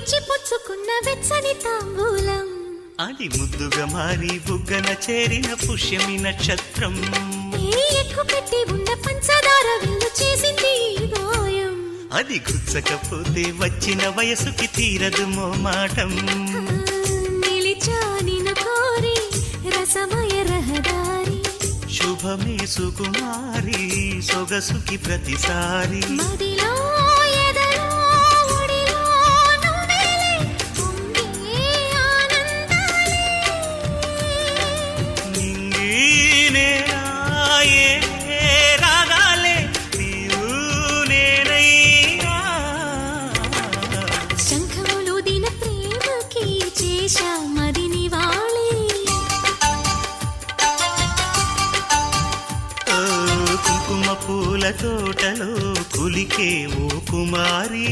ఇచ్చి పుచ్చుకున్న వెచ్చని తాంబూలం. అది ముద్దుగా మారి బుగ్గన చేరిన పుష్యమి నక్షత్రం. ఎక్కు పెట్టి ఉన్న పంచదార విల్లు చేసింది అది గుచ్చకపోతే వచ్చిన వయసుకి తీరదు మోమాటం. నిలిచా నిన్ను కోరి రసమయ రహదారి. శుభమే సుకుమారి సొగసుకి ప్రతిసారి. మదిలో పూల తోటలో కులికే ఓ కుమారి